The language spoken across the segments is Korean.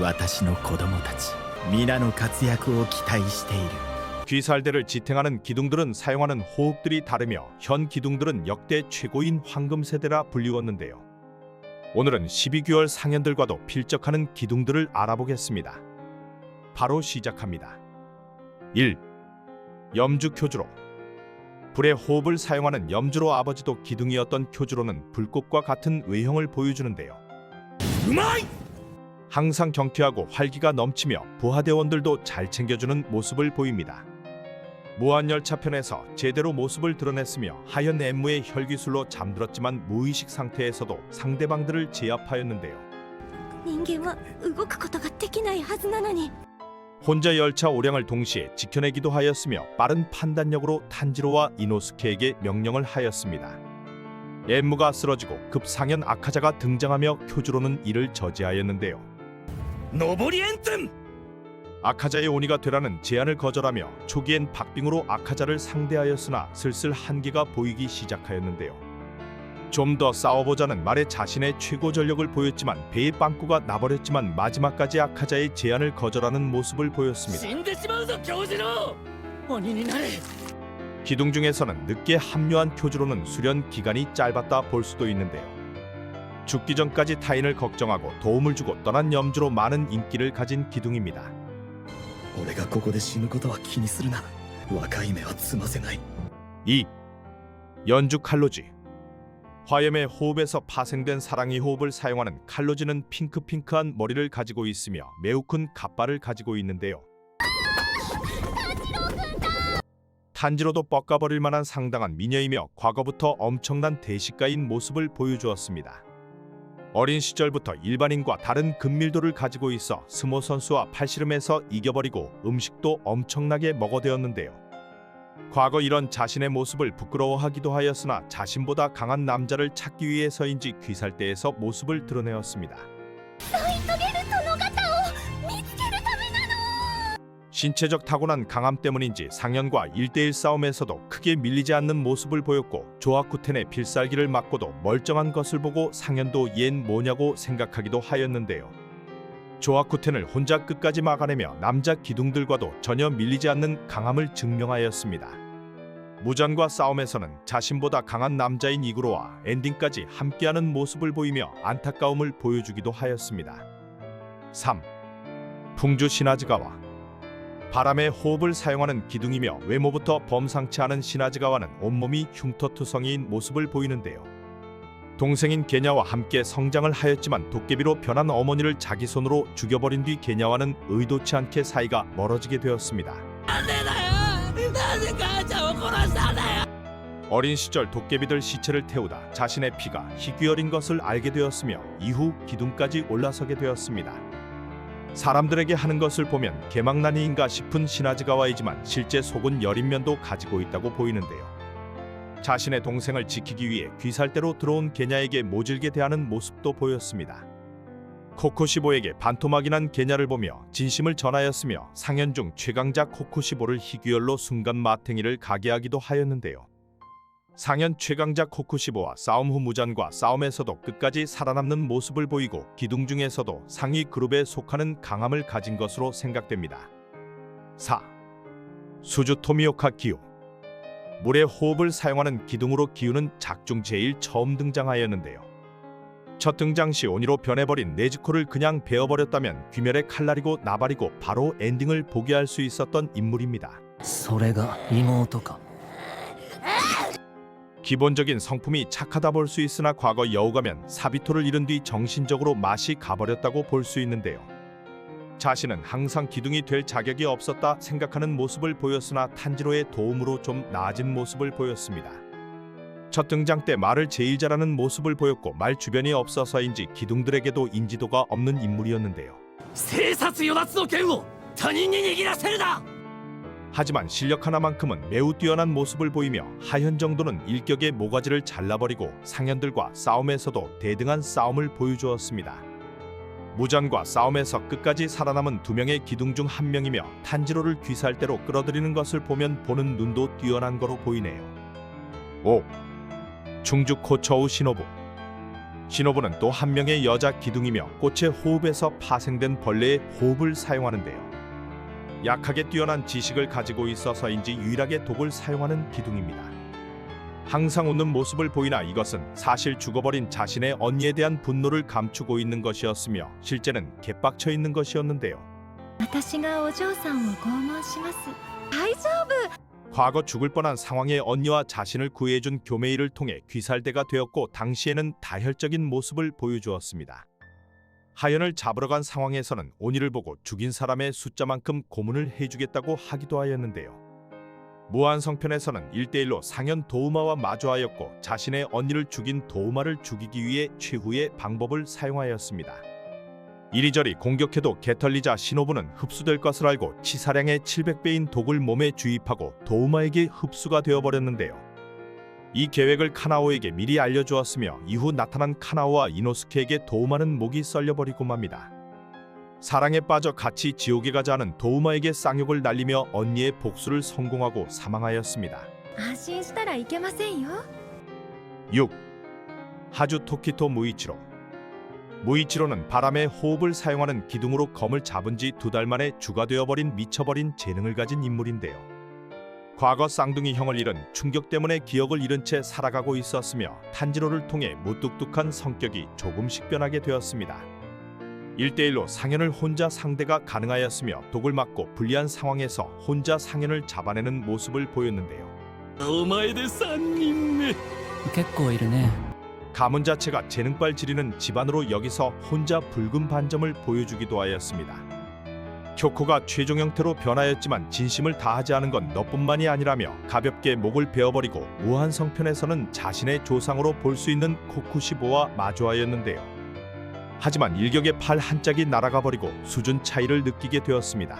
私の子供たち皆の活躍を期待している 귀살대를 지탱하는 기둥들은 사용하는 호흡들이 다르며 현 기둥들은 역대 최고인 황금 세대라 불리웠는데요. 오늘은 12개월 상현들과도 필적하는 기둥들을 알아보겠습니다. 바로 시작합니다. 1. 염주 쿄주로 불의 호흡을 사용하는 염주로 아버지도 기둥이었던 쿄주로는 불꽃과 같은 외형을 보여주는데요. 항상 경쾌하고 활기가 넘치며 부하대원들도 잘 챙겨주는 모습을 보입니다. 무한열차편에서 제대로 모습을 드러냈으며 하얀 엠무의 혈기술로 잠들었지만 무의식 상태에서도 상대방들을 제압하였는데요. 人間は動くことができないはずなのに 혼자 열차 오량을 동시에 지켜내기도 하였으며 빠른 판단력으로 탄지로와 이노스케에게 명령을 하였습니다. 엠무가 쓰러지고 급상현 아카자가 등장하며 쿄주로는 이를 저지하였는데요. 上りエンツン 아카자의 온이가 되라는 제안을 거절하며 초기엔 박빙으로 아카자를 상대하였으나 슬슬 한계가 보이기 시작하였는데요. 좀 더 싸워보자는 말에 자신의 최고 전력을 보였지만 배의 빵꾸가 나버렸지만 마지막까지 아카자의 제안을 거절하는 모습을 보였습니다. 死んでしまうぞ教授の鬼になれ 기둥 중에서는 늦게 합류한 쿄주로는 수련 기간이 짧았다 볼 수도 있는데요. 죽기 전까지 타인을 걱정하고 도움을 주고 떠난 염주로 많은 인기를 가진 기둥입니다. 俺がここで死ぬことは気にするな若い目はつませない 2. 연주 칼로지 화염의 호흡에서 파생된 사랑의 호흡을 사용하는 칼로지는 핑크핑크한 머리를 가지고 있으며 매우 큰 갑발을 가지고 있는데요. 탄지로도 뻑가버릴 만한 상당한 미녀이며 과거부터 엄청난 대식가인 모습을 보여주었습니다. 어린 시절부터 일반인과 다른 근밀도를 가지고 있어 스모 선수와 팔씨름에서 이겨버리고 음식도 엄청나게 먹어대었는데요. 과거 이런 자신의 모습을 부끄러워하기도 하였으나 자신보다 강한 남자를 찾기 위해서인지 귀살대에서 모습을 드러내었습니다. 신체적 타고난 강함 때문인지 상현과 1대1 싸움에서도 크게 밀리지 않는 모습을 보였고 조아쿠텐의 필살기를 맞고도 멀쩡한 것을 보고 상현도 얜 뭐냐고 생각하기도 하였는데요. 조아쿠텐을 혼자 끝까지 막아내며 남자 기둥들과도 전혀 밀리지 않는 강함을 증명하였습니다. 무전과 싸움에서는 자신보다 강한 남자인 이구로와 엔딩까지 함께하는 모습을 보이며 안타까움을 보여주기도 하였습니다. 3. 풍주 시나즈가와 바람의 호흡을 사용하는 기둥이며 외모부터 범상치 않은 시나즈가와는 온몸이 흉터투성이인 모습을 보이는데요. 동생인 게냐와 함께 성장을 하였지만 도깨비로 변한 어머니를 자기 손으로 죽여버린 뒤 게냐와는 의도치 않게 사이가 멀어지게 되었습니다. 어린 시절 도깨비들 시체를 태우다 자신의 피가 희귀어린 것을 알게 되었으며 이후 기둥까지 올라서게 되었습니다. 사람들에게 하는 것을 보면 개망난이인가 싶은 시나즈가와이지만 실제 속은 여린 면도 가지고 있다고 보이는데요. 자신의 동생을 지키기 위해 귀살대로 들어온 게냐에게 모질게 대하는 모습도 보였습니다. 코코시보에게 반토막이 난 게냐를 보며 진심을 전하였으며 상현 중 최강자 코코시보를 희귀혈로 순간 마탱이를 가게 하기도 하였는데요. 상현 최강자 코쿠시보와 싸움 후 무잔과 싸움에서도 끝까지 살아남는 모습을 보이고 기둥 중에서도 상위 그룹에 속하는 강함을 가진 것으로 생각됩니다. 4. 수주 토미오카 기우 물의 호흡을 사용하는 기둥으로 기우는 작중 제일 처음 등장하였는데요. 첫 등장 시 온이로 변해버린 네즈코를 그냥 베어버렸다면 귀멸의 칼날이고 나발이고 바로 엔딩을 보게 할 수 있었던 인물입니다. それが妹か 기본적인 성품이 착하다 볼 수 있으나 과거 여우가면 사비토를 잃은 뒤 정신적으로 맛이 가버렸다고 볼 수 있는데요. 자신은 항상 기둥이 될 자격이 없었다 생각하는 모습을 보였으나 탄지로의 도움으로 좀 나아진 모습을 보였습니다. 첫 등장 때 말을 제일 잘하는 모습을 보였고 말 주변이 없어서인지 기둥들에게도 인지도가 없는 인물이었는데요. 生殺与奪の剣を他人に握らせるな 하지만 실력 하나만큼은 매우 뛰어난 모습을 보이며 하현 정도는 일격에 모가지를 잘라버리고 상현들과 싸움에서도 대등한 싸움을 보여주었습니다. 무전과 싸움에서 끝까지 살아남은 두 명의 기둥 중 한 명이며 탄지로를 귀살대로 끌어들이는 것을 보면 보는 눈도 뛰어난 거로 보이네요. 5. 중주 코처우 시노부 신호부는 또 한 명의 여자 기둥이며 꽃의 호흡에서 파생된 벌레의 호흡을 사용하는데요. 약하게 뛰어난 지식을 가지고 있어서인지 유일하게 독을 사용하는 기둥입니다. 항상 웃는 모습을 보이나 이것은 사실 죽어버린 자신의 언니에 대한 분노를 감추고 있는 것이었으며 실제는 개빡쳐 있는 것이었는데요. 私がお嬢さんを拷問します大丈夫 과거 죽을 뻔한 상황에 언니와 자신을 구해준 교메이를 통해 귀살대가 되었고 당시에는 다혈적인 모습을 보여주었습니다. 하연을 잡으러 간 상황에서는 온이를 보고 죽인 사람의 숫자만큼 고문을 해주겠다고 하기도 하였는데요. 무한성편에서는 1대1로 상현 도우마와 마주하였고 자신의 언니를 죽인 도우마를 죽이기 위해 최후의 방법을 사용하였습니다. 이리저리 공격해도 개털리자 신호부는 흡수될 것을 알고 치사량의 700배인 독을 몸에 주입하고 도우마에게 흡수가 되어버렸는데요. 이 계획을 카나오에게 미리 알려주었으며 이후 나타난 카나오와 이노스케에게 도우마는 목이 썰려버리고 맙니다. 사랑에 빠져 같이 지옥에 가자는 도우마에게 쌍욕을 날리며 언니의 복수를 성공하고 사망하였습니다. 아신시타라 이케마센요. 6. 하주 토키토 무이치로 무이치로는 바람의 호흡을 사용하는 기둥으로 검을 잡은 지 두 달 만에 주가 되어버린 미쳐버린 재능을 가진 인물인데요. 과거 쌍둥이 형을 잃은 충격 때문에 기억을 잃은 채 살아가고 있었으며 탄지로를 통해 무뚝뚝한 성격이 조금씩 변하게 되었습니다. 1대1로 상현을 혼자 상대가 가능하였으며 독을 맞고 불리한 상황에서 혼자 상현을 잡아내는 모습을 보였는데요. お前で三人目結構いるね 가문 자체가 재능빨 지리는 집안으로 여기서 혼자 붉은 반점을 보여주기도 하였습니다. 쿄코가 최종 형태로 변하였지만 진심을 다하지 않은 건 너뿐만이 아니라며 가볍게 목을 베어버리고 무한 성편에서는 자신의 조상으로 볼 수 있는 코쿠시보와 마주하였는데요. 하지만 일격의 팔 한 짝이 날아가 버리고 수준 차이를 느끼게 되었습니다.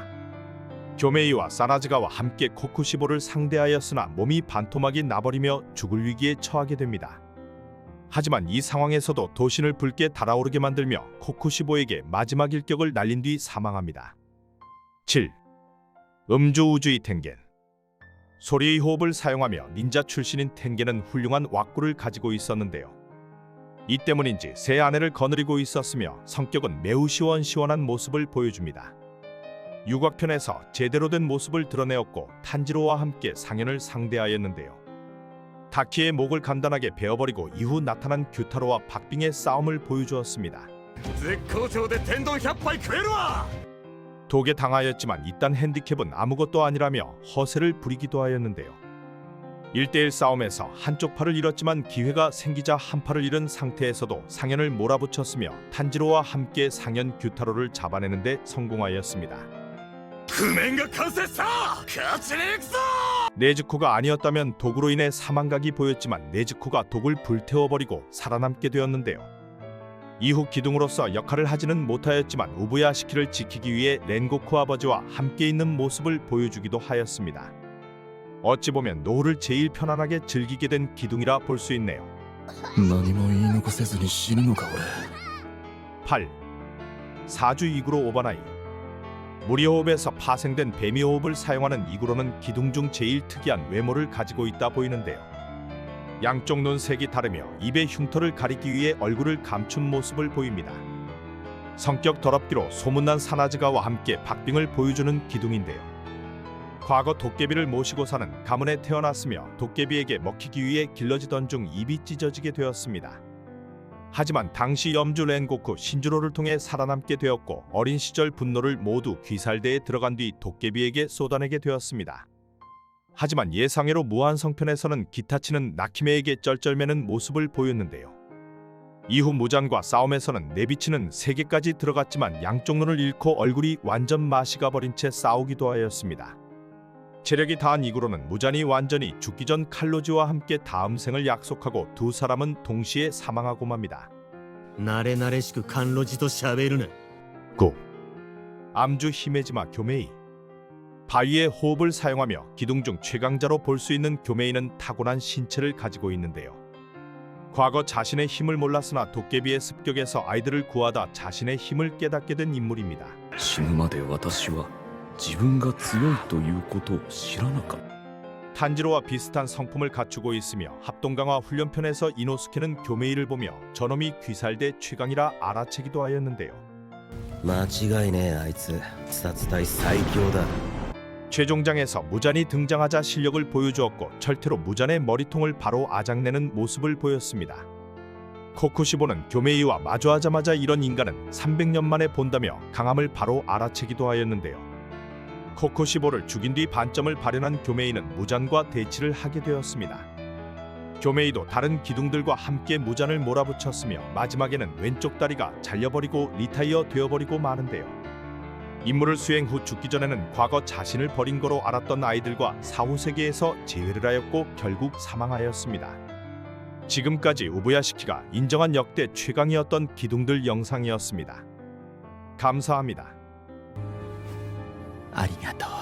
교메이와 사나즈가와 함께 코쿠시보를 상대하였으나 몸이 반토막이 나버리며 죽을 위기에 처하게 됩니다. 하지만 이 상황에서도 도신을 붉게 달아오르게 만들며 코쿠시보에게 마지막 일격을 날린 뒤 사망합니다. 7. 음주 우주의 텐겐 소리의 호흡을 사용하며 닌자 출신인 텐겐은 훌륭한 왁구를 가지고 있었는데요. 이 때문인지 새 아내를 거느리고 있었으며 성격은 매우 시원시원한 모습을 보여줍니다. 유곽편에서 제대로 된 모습을 드러내었고 탄지로와 함께 상현을 상대하였는데요. 다키의 목을 간단하게 베어버리고 이후 나타난 규타로와 박빙의 싸움을 보여주었습니다. 絶好調で天丼100杯食えるわ 독에 당하였지만 이딴 핸디캡은 아무것도 아니라며 허세를 부리기도 하였는데요. 일대일 싸움에서 한쪽 팔을 잃었지만 기회가 생기자 한 팔을 잃은 상태에서도 상현을 몰아붙였으며 탄지로와 함께 상현 규타로를 잡아내는데 성공하였습니다. 네즈코가 아니었다면 독으로 인해 사망각이 보였지만 네즈코가 독을 불태워버리고 살아남게 되었는데요. 이후 기둥으로서 역할을 하지는 못하였지만 우부야 시키를 지키기 위해 렌고쿠 아버지와 함께 있는 모습을 보여주기도 하였습니다. 어찌 보면 노후를 제일 편안하게 즐기게 된 기둥이라 볼 수 있네요. 何も言い残せずに死ぬのか俺 8. 사주 이구로 오바나이 무리호흡에서 파생된 뱀이호흡을 사용하는 이구로는 기둥 중 제일 특이한 외모를 가지고 있다 보이는데요. 양쪽 눈 색이 다르며 입의 흉터를 가리기 위해 얼굴을 감춘 모습을 보입니다. 성격 더럽기로 소문난 사나즈가와 함께 박빙을 보여주는 기둥인데요. 과거 도깨비를 모시고 사는 가문에 태어났으며 도깨비에게 먹히기 위해 길러지던 중 입이 찢어지게 되었습니다. 하지만 당시 염주 렌고쿠 신주로를 통해 살아남게 되었고 어린 시절 분노를 모두 귀살대에 들어간 뒤 도깨비에게 쏟아내게 되었습니다. 하지만 예상외로 무한 성편에서는 기타치는 나키메에게 쩔쩔매는 모습을 보였는데요. 이후 무잔과 싸움에서는 내비치는 세계까지 들어갔지만 양쪽 눈을 잃고 얼굴이 완전 마시가 버린 채 싸우기도 하였습니다. 체력이 다한 이구로는 무잔이 완전히 죽기 전 칼로지와 함께 다음 생을 약속하고 두 사람은 동시에 사망하고 맙니다. 나레나레시크 칼로지도 샤베르네. 9. 암주 히메지마 교메이 바위의 호흡을 사용하며 기둥 중 최강자로 볼 수 있는 교메이는 타고난 신체를 가지고 있는데요. 과거 자신의 힘을 몰랐으나 도깨비의 습격에서 아이들을 구하다 자신의 힘을 깨닫게 된 인물입니다. 死ぬまで私は自分が強いということを知らなかった 탄지로와 비슷한 성품을 갖추고 있으며 합동강화 훈련편에서 이노스케는 교메이를 보며 저놈이 귀살대 최강이라 알아채기도 하였는데요. 間違いねえあいつ殺隊最強だ 최종장에서 무잔이 등장하자 실력을 보여주었고 철퇴로 무잔의 머리통을 바로 아작내는 모습을 보였습니다. 코쿠시보는 교메이와 마주하자마자 이런 인간은 300년 만에 본다며 강함을 바로 알아채기도 하였는데요. 코쿠시보를 죽인 뒤 반점을 발현한 교메이는 무잔과 대치를 하게 되었습니다. 교메이도 다른 기둥들과 함께 무잔을 몰아붙였으며 마지막에는 왼쪽 다리가 잘려버리고 리타이어 되어버리고 마는데요. 임무를 수행 후 죽기 전에는 과거 자신을 버린 거로 알았던 아이들과 사후 세계에서 재회를 하였고 결국 사망하였습니다. 지금까지 우부야시키가 인정한 역대 최강이었던 기둥들 영상이었습니다. 감사합니다. 아리가토.